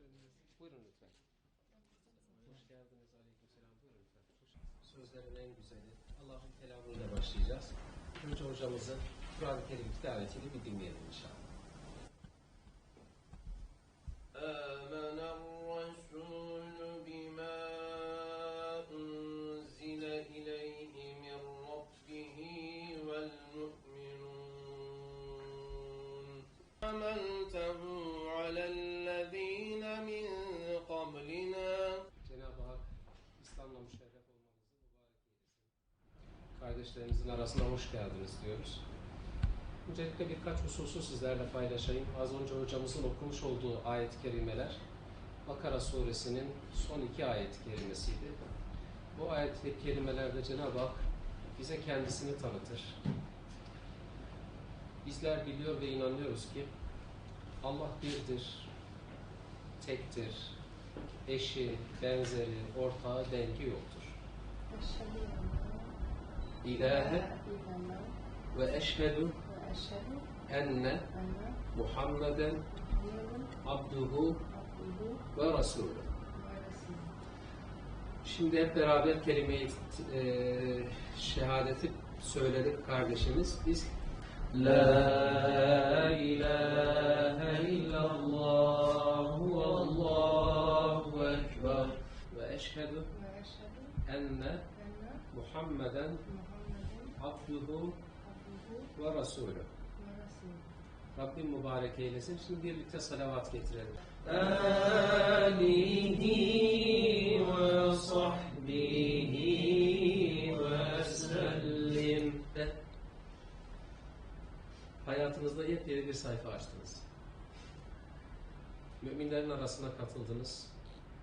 geldiniz. Buyurun lütfen. Hoş geldiniz. Aleykümselam. Buyurun lütfen. Hoş- Sözlerin en güzeli. Allah'ın kelamıyla başlayacağız. Önce hocamızın Kur'an-ı Kerim tilavetiyle bir dinleyelim inşallah. Kardeşlerimizin arasına hoş geldiniz diyoruz. Öncelikle birkaç hususu sizlerle paylaşayım. Az önce hocamızın okumuş olduğu ayet-i kerimeler Bakara suresinin son iki ayet-i kerimesiydi. Bu ayet-i kerimelerde Cenab-ı Hak bize kendisini tanıtır. Bizler biliyor ve inanıyoruz ki Allah birdir, tektir, eşi, benzeri, ortağı, dengi yoktur. إله إلا الله ve eşhedü وأشهد enne أن Muhammeden محمدا abduhu عبده ve Resulü. ورسوله Şimdi hep beraber kelime-i e, şehadeti söyledik kardeşimiz. Biz La ilahe illallah وأشهد enne أن Muhammeden محمدا abduhu عبده ve Resulü. ورسوله Rabbim mübarek eylesin. Şimdi birlikte salavat getirelim. آله وصحبه وسلم Hayatınızda yepyeni bir sayfa açtınız. Müminlerin arasına katıldınız.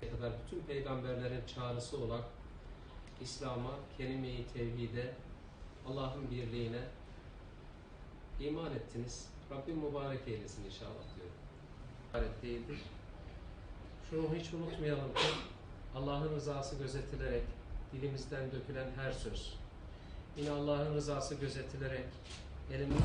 Kadar bütün peygamberlerin çağrısı olan İslam'a, kelime-i tevhide, Allah'ın birliğine iman ettiniz. Rabbim mübarek eylesin inşallah diyorum. İbaret değildir. Şunu hiç unutmayalım ki Allah'ın rızası gözetilerek dilimizden dökülen her söz, yine Allah'ın rızası gözetilerek elimiz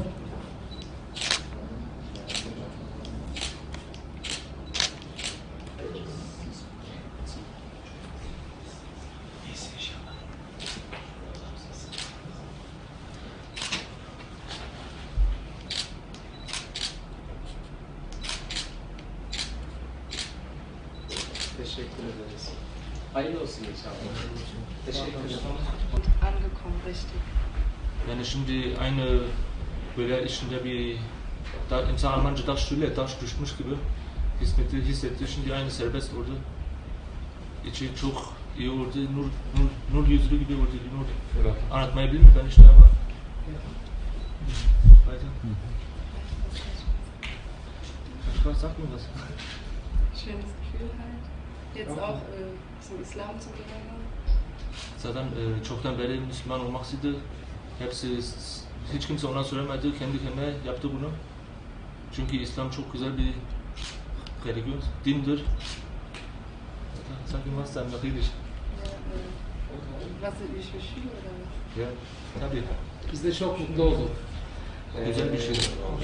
Teşekkür ederiz. Hayırlı olsun inşallah. Teşekkür ederim. angekommen, richtig. Yani şimdi aynı böyle içinde bir da, insan Almanca taş şöyle taş düşmüş gibi hizmeti hissetti. Şimdi aynı serbest oldu. İçi çok iyi oldu. Nur, nur, nur yüzlü gibi oldu. Nur. Evet. Anlatmayı bilmiyorum ben işte ama. Weiter. Man das? Schönes Gefühl halt. Jetzt auch äh, zum Islam zu gelangen. Zaten e, çoktan beri Müslüman olmak istedi. Hepsi, hiç kimse ona söylemedi. Kendi kendine yaptı bunu. Çünkü İslam çok güzel bir religion, dindir. Sag ihm was dann Jiddisch. Äh, was sind oder was? Ja, tabii. Biz de çok mutlu olduk. Güzel bir şey.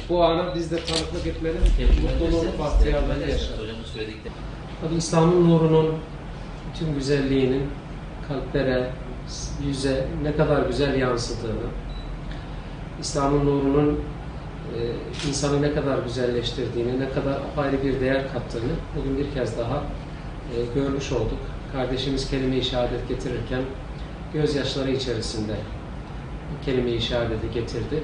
Bu ana biz de tanıklık etmenin mutluluğunu bahtiyarlarla yaşadık. Hocamın söyledikleri. Tabi İslam'ın nurunun bütün güzelliğinin kalplere, yüze ne kadar güzel yansıdığını, İslam'ın nurunun e, insanı ne kadar güzelleştirdiğini, ne kadar apayrı bir değer kattığını bugün bir kez daha e, görmüş olduk. Kardeşimiz kelime-i şehadet getirirken gözyaşları içerisinde kelime-i şehadeti getirdi.